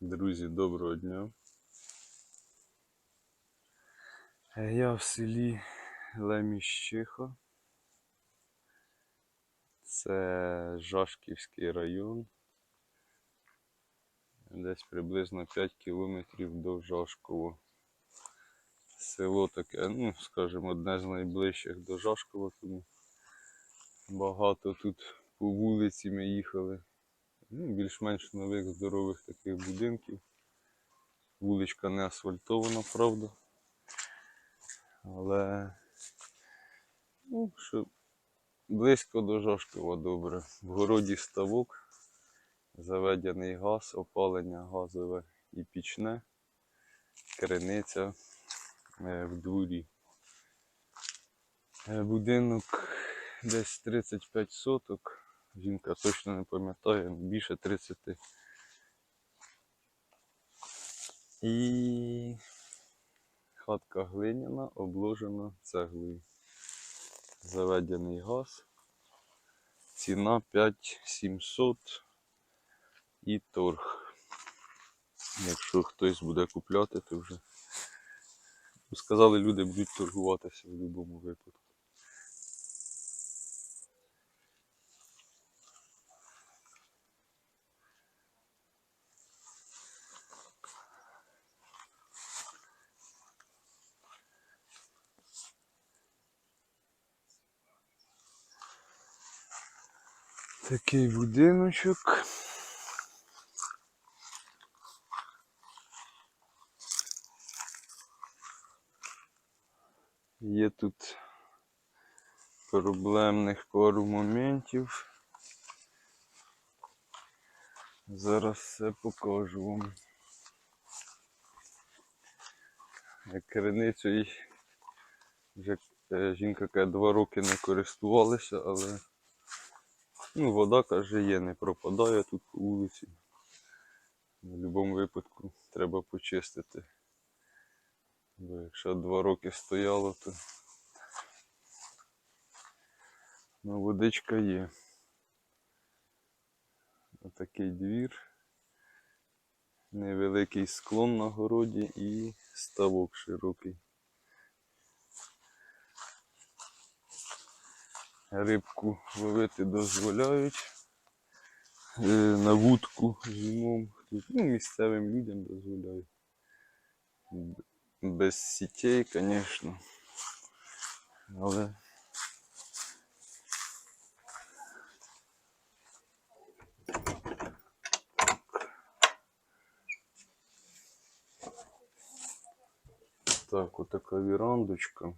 Друзі, доброго дня. Е, Я в селі Леміщиха. Це Жашківський район. Десь приблизно 5 кілометрів до Жашкова. Село таке, ну, скажімо, одне з найближчих до Жашкова, тому багато тут по вулиці ми їхали ну, більш-менш нових здорових таких будинків. Вуличка не асфальтована, правда. Але ну, що близько до Жашкова добре. В городі ставок, заведений газ, опалення газове і пічне, криниця е, в дворі. Е, Будинок десь 35 соток. Жінка точно не пам'ятає, більше 30. І хатка глиняна, обложена цеглою. Заведений газ. Ціна 5700 і торг. Якщо хтось буде купляти, то вже ну, сказали, люди будуть торгуватися в будь-якому випадку. Такий будиночок. Є тут проблемних пару моментів. Зараз все покажу вам. Як Криницею вже е, жінка каже, два роки не користувалися, але Ну, вода, каже, є, не пропадає тут по вулиці. В будь-якому випадку треба почистити. Бо якщо два роки стояло, то ну, водичка є. Отакий двір. Невеликий склон на городі і ставок широкий. Рибку ловити дозволяють. Е, На вудку зимом. Ну, місцевим людям дозволяють. Без сітей, звісно. Але так, отака вірандочка.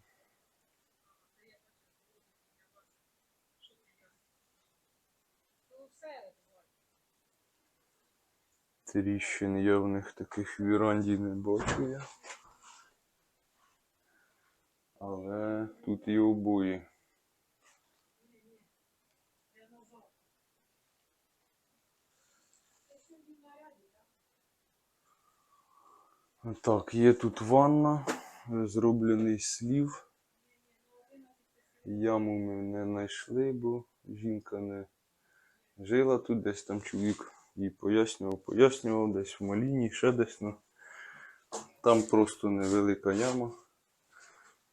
Тріщин явних таких віранді не бачу я. Але тут і обої. Так, є тут ванна, зроблений слів. Яму ми не знайшли, бо жінка не жила тут, десь там чоловік їй пояснював, пояснював, десь в Маліні, ще десь. Ну. Там просто невелика яма.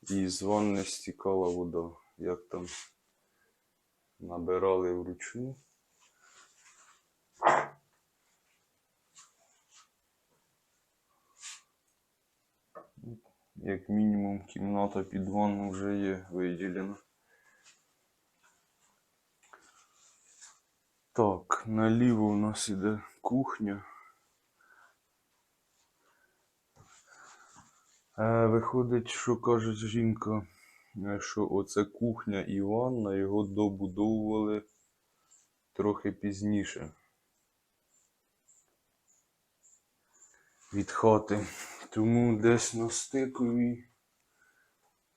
І з ванни стікала вода. Як там набирали вручну. Як мінімум кімната під ванну вже є виділена. Так, наліво у нас іде кухня. Е, виходить, що каже жінка, е, що оце кухня і ванна його добудовували трохи пізніше. Від хати. Тому десь на стикові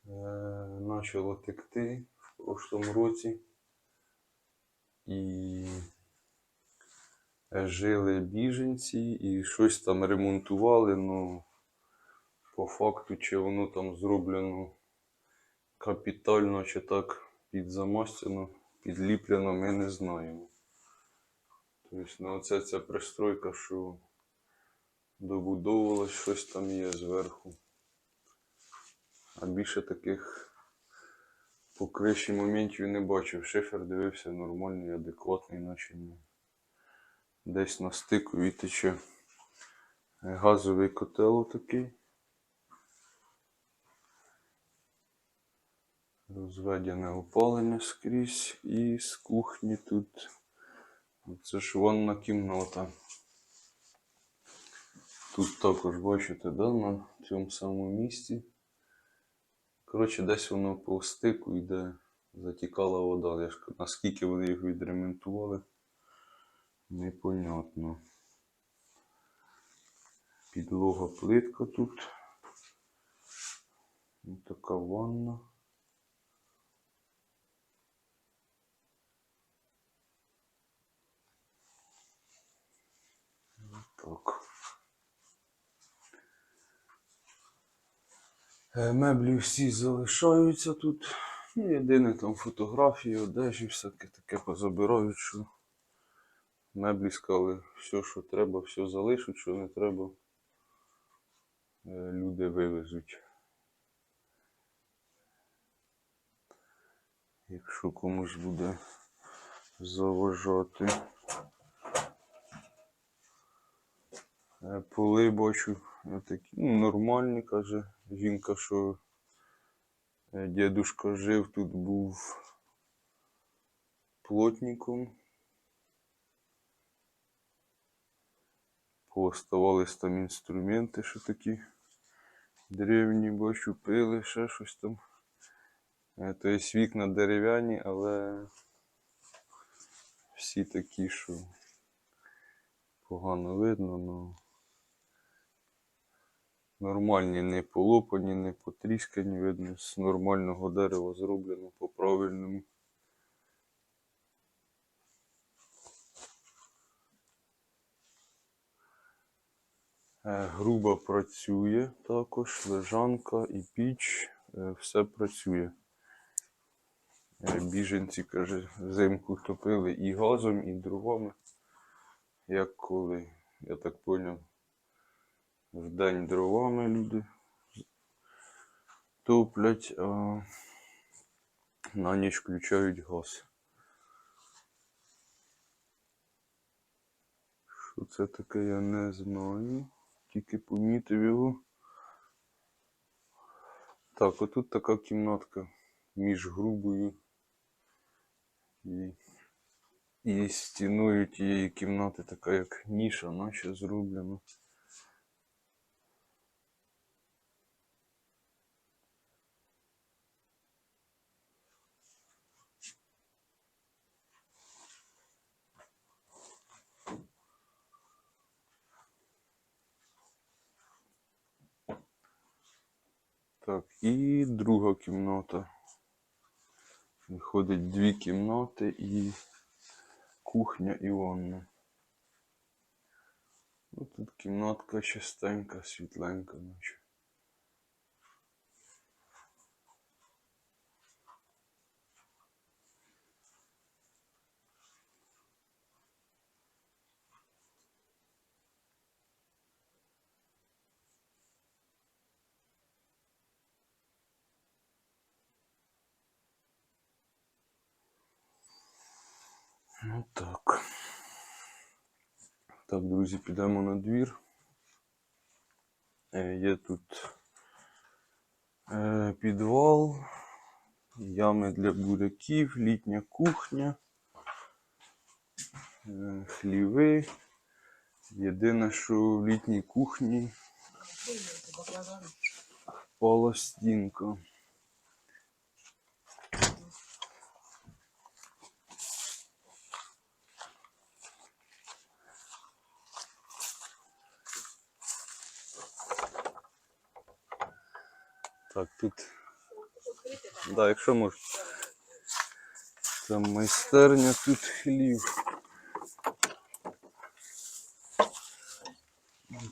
е, почало текти в прошлому році. І жили біженці і щось там ремонтували, ну по факту, чи воно там зроблено капітально, чи так підзамастяно, підліплено, ми не знаємо. Тобто, ну, оця ця пристройка, що добудовувалось, щось там є зверху. А більше таких по криші моментів не бачив. Шифер дивився нормальний, адекватний, наче ні. Десь на стику і тече газовий котел такий. Розведене опалення скрізь і з кухні тут. Це ж ванна кімната. Тут також бачите, да, на цьому самому місці. Коротше, десь воно по стику йде, затікала вода. Я ж наскільки вони їх відремонтували, непонятно. Підлога плитка тут. Ось така ванна. Так. Е, Меблі всі залишаються тут. Ну, єдине там фотографії, одежі, всяке таке позабирають, що меблі сказали, все, що треба, все залишуть, що не треба. е, Люди вивезуть. Якщо комусь буде заважати. Е, Поли бачу е, такі, ну, нормальні, каже жінка, що дідушка жив, тут був плотником. Пооставались там інструменти, що такі древні, бачу, пили, ще щось там. Тобто вікна дерев'яні, але всі такі, що погано видно, ну нормальні, не полопані, не потріскані, видно, з нормального дерева зроблено по-правильному. Е, Груба працює також, лежанка і піч, е, все працює. Е, Біженці, каже, взимку топили і газом, і дровами. Як коли, я так поняв, в день дровами люди топлять, а на ніч включають газ. Що це таке, я не знаю. Тільки помітив його. Так, отут така кімнатка між грубою і, і стіною тієї кімнати, така як ніша, наче зроблена. Так, і друга кімната. Виходить дві кімнати і кухня і ванна. Ну, тут кімнатка чистенька, світленька, наче. Ну так. Так, друзі, підемо на двір. Е, Є тут е, підвал, ями для буряків, літня кухня, е, хліви. Єдине, що в літній кухні впала стінка. Так, тут. Да, якщо можна. Там майстерня, тут хлів.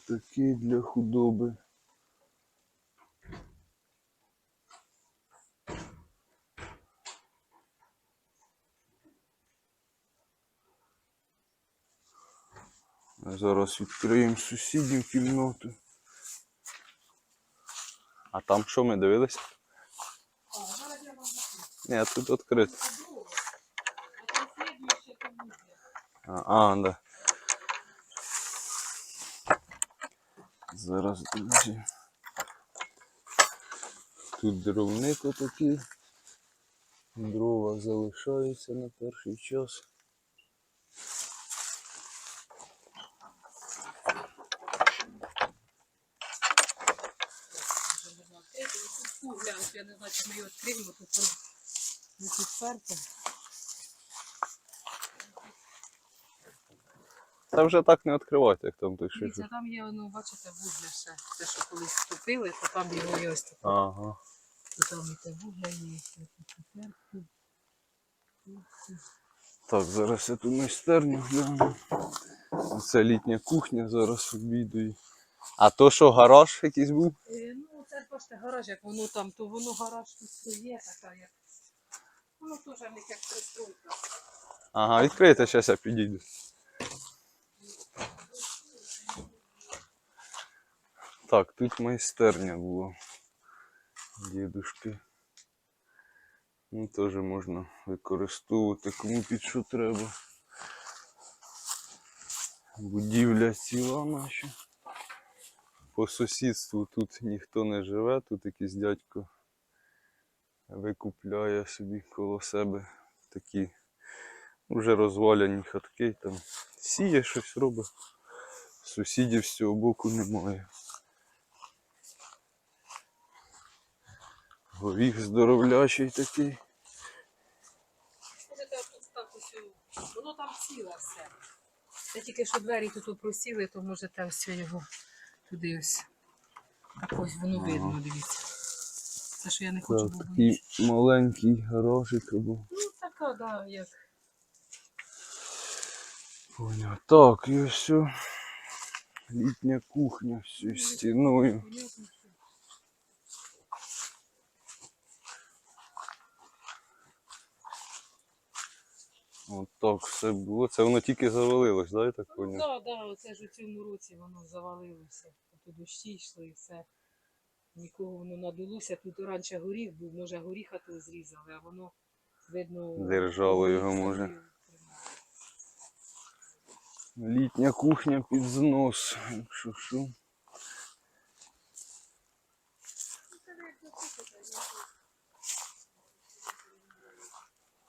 Такий для худоби. Зараз відкриємо сусідів кімнату. А там що ми дивилися? Ні, тут відкрито. А, а, да. Зараз, друзі. Тут дровник отакий. Дрова залишаються на перший час. Глянь, я не знаю, чи ми його відкриємо, тут воно не підперте. Та вже так не відкривати, як там той шифер. Дивіться, там є, ну, бачите, вугля ще. Те, що колись втопили, то там його є ось таке. Ага. То там і те вугля є, і це підперте. Так, зараз я ту майстерню гляну. Це літня кухня, зараз обідаю. А то що, гараж якийсь був? Е, Ну, це ж бачите, гараж, як воно там, то воно гараж тут є, така як. Воно теж них як пристройка. Ага, відкрийте, зараз я підійду. Так, тут майстерня була. Дідушки. Ну, теж можна використовувати кому під що треба. Будівля ціла наша. По сусідству тут ніхто не живе, тут якийсь дядько викупляє собі коло себе такі вже розваляні хатки, там сіє щось робить. Сусідів з цього боку немає. Горіх здоровлячий такий. Можете воно там ціле все. Це тільки що двері тут просіли, то можете ось його туди ось. Так ось воно видно, дивіться. Це що я не хочу бо такий маленький гаражик або. Ну така, да, як. Поняв. Так, і ось літня кухня всю стіною. От так все було. Це воно тільки завалилось, да, я так Ну поняв? так, да, оце ж у цьому році воно завалилося. Тут дощі йшли і все. Нікого воно надулося. Тут раніше горіх був, може горіха то зрізали, а воно видно. Держало його, може. Літня кухня під знос. Якщо що.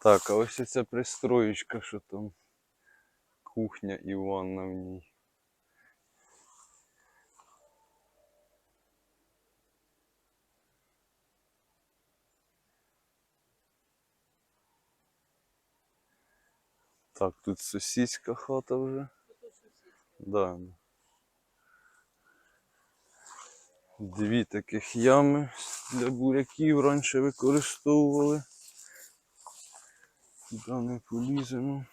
Так, а ось ця пристроєчка, що там кухня і ванна в ній. Так, тут сусідська хата вже. Да. Дві таких ями для буряків раніше використовували. Туди не поліземо.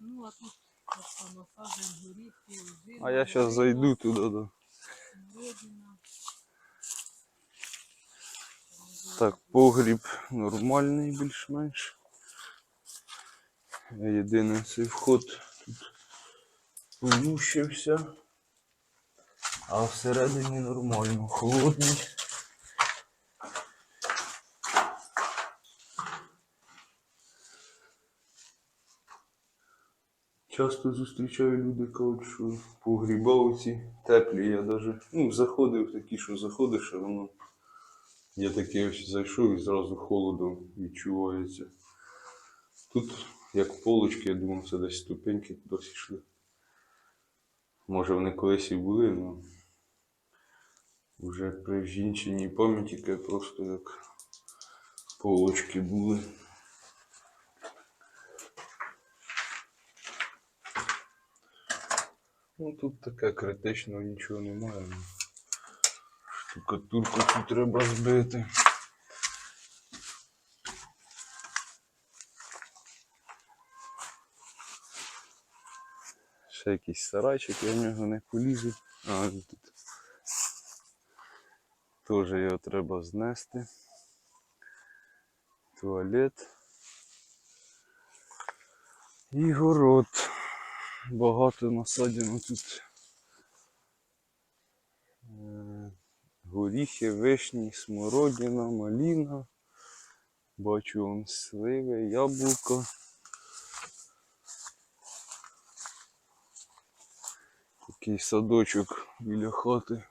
Ну, а тут ось насаджень горіхи, озимі, А я зараз зайду туди. Да. Так, погріб нормальний більш-менш. Єдине цей вход тут полущився. А всередині нормально, холодний. Часто зустрічаю люди, кажуть, що погріба оці теплі. Я навіть ну, заходив такі, що заходиш, а воно я такий ось зайшов і зразу холодом відчувається. Тут як полочки, я думав, це десь ступеньки кудись йшли. Може вони колись і були, але вже при жінчиній пам'яті просто як полочки були. Ну тут таке критичного нічого немає. Штукатурку тут треба збити. Ще якийсь сарайчик, я в нього не полізу. А, тут. Теж його треба знести. Туалет. І город. Багато насаджено тут. Е, Горіхи, вишні, смородина, маліна. Бачу вон сливи, яблуко. Такий садочок біля хати.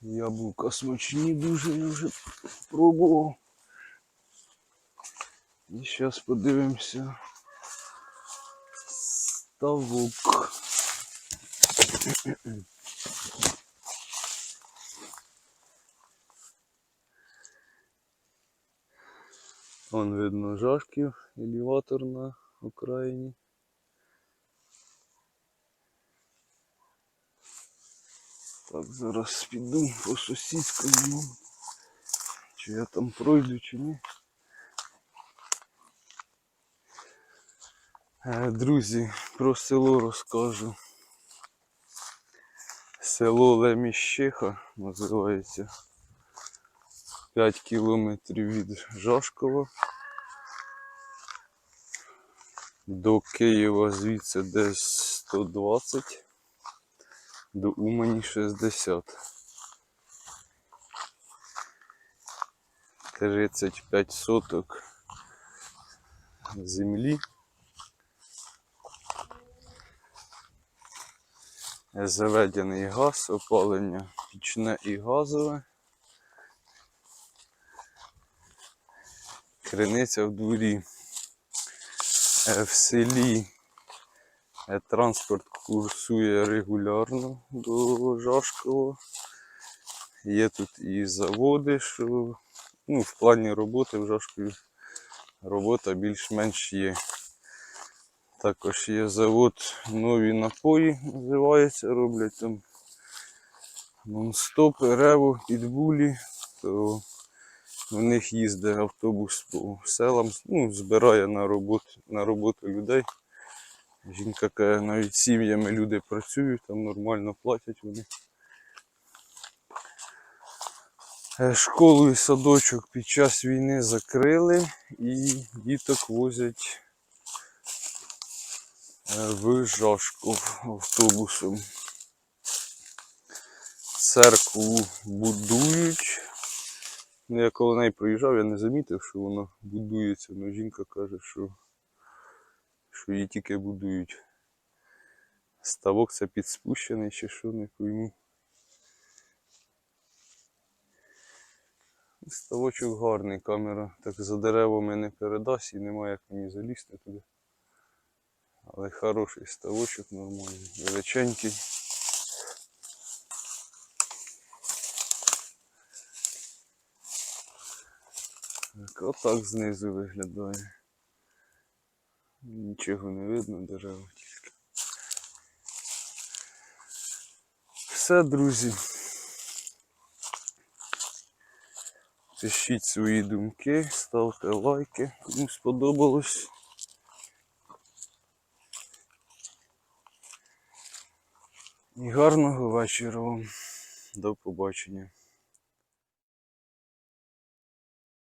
Яблука смачні дуже, я вже пробував. І зараз подивимося. Ставок. Вон видно жашків, елеватор на окраїні. Так, зараз піду по сусідському. Чи я там пройду, чи ні. Друзі, про село розкажу. Село Леміщиха називається. 5 кілометрів від Жашкова. До Києва звідси десь 120, до Умані 60. 35 соток землі. Заведений газ, опалення пічне і газове. Криниця в дворі. Е, В селі е, транспорт курсує регулярно до Жашкова. Є тут і заводи, що ну, в плані роботи в Жашкові робота більш-менш є. Також є завод нові напої, називається, роблять там нон-стопи, рево, підбулі, то в них їздить автобус по селам, ну, збирає на роботу, на роботу людей. Жінка каже, навіть сім'ями люди працюють, там нормально платять вони. Е, Школу і садочок під час війни закрили і діток возять в Жашков автобусом. Церкву будують. Ну, я коли неї проїжджав, я не замітив, що воно будується. але жінка каже, що, що її тільки будують. Ставок це підспущений чи що, не пойму. Ставочок гарний, камера так за деревами не передасть і немає як мені залізти туди. Але хороший ставочок нормальний, величенький. Так, отак знизу виглядає. Нічого не видно, дерева тільки. Все, друзі. Пишіть свої думки, ставте лайки, кому сподобалось. І гарного вечора. До побачення.